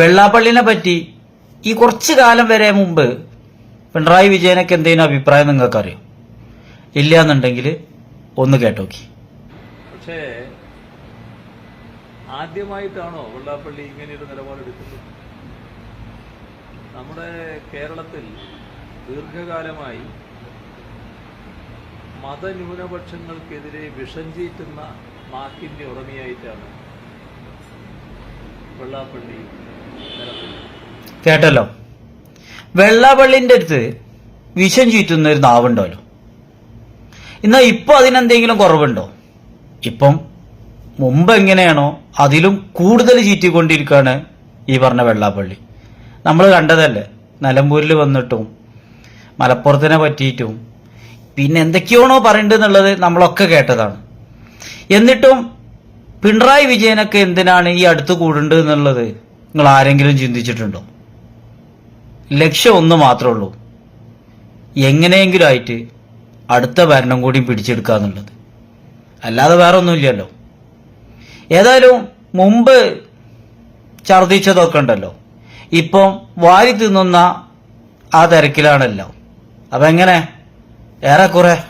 വെള്ളാപ്പള്ളിനെ പറ്റി ഈ കുറച്ച് കാലം വരെ മുമ്പ് പിണറായി വിജയനൊക്കെ എന്തെങ്കിലും അഭിപ്രായം നിങ്ങൾക്കറിയോ? ഇല്ല എന്നുണ്ടെങ്കിൽ ഒന്ന് കേട്ടോക്കി. പക്ഷേ ആദ്യമായിട്ടാണോ വെള്ളാപ്പള്ളി ഇങ്ങനെയൊരു നിലപാടെടുക്കുന്നത്? നമ്മുടെ കേരളത്തിൽ ദീർഘകാലമായി മതന്യൂനപക്ഷങ്ങൾക്കെതിരെ വിഷം ചീറ്റുന്ന നാക്കിന്റെ ഉടമയായിട്ടാണ് വെള്ളാപ്പള്ളി കേട്ടല്ലോ. വെള്ളാപ്പള്ളിന്റെ അടുത്ത് വിഷം ചീറ്റുന്ന ഒരു നാവുണ്ടല്ലോ. എന്നാ ഇപ്പൊ അതിനെന്തെങ്കിലും കുറവുണ്ടോ? ഇപ്പം മുമ്പ് എങ്ങനെയാണോ അതിലും കൂടുതൽ ചീറ്റിക്കൊണ്ടിരിക്കുകയാണ് ഈ പറഞ്ഞ വെള്ളാപ്പള്ളി. നമ്മൾ കണ്ടതല്ലേ നിലമ്പൂരിൽ വന്നിട്ടും മലപ്പുറത്തിനെ പറ്റിയിട്ടും പിന്നെ എന്തൊക്കെയാണോ പറയേണ്ടത് എന്നുള്ളത് നമ്മളൊക്കെ കേട്ടതാണ്. എന്നിട്ടും പിണറായി വിജയനൊക്കെ എന്തിനാണ് ഈ അടുത്ത് കൂടുന്നത് എന്നുള്ളത് നിങ്ങൾ ആരെങ്കിലും ചിന്തിച്ചിട്ടുണ്ടോ? ലക്ഷ്യം ഒന്ന് മാത്രമേ ഉള്ളൂ. എങ്ങനെയെങ്കിലും ആയിട്ട് അടുത്ത ഭരണം കൂടി പിടിച്ചെടുക്കുക എന്നുള്ളത്. അല്ലാതെ വേറെ ഒന്നുമില്ലല്ലോ. ഏതായാലും മുമ്പ് ഛർദിച്ചതൊക്കെ ഉണ്ടല്ലോ. ഇപ്പം വാരി തിന്നുന്ന ആ തിരക്കിലാണല്ലോ. അപ്പം എങ്ങനെ? ഏറെക്കുറെ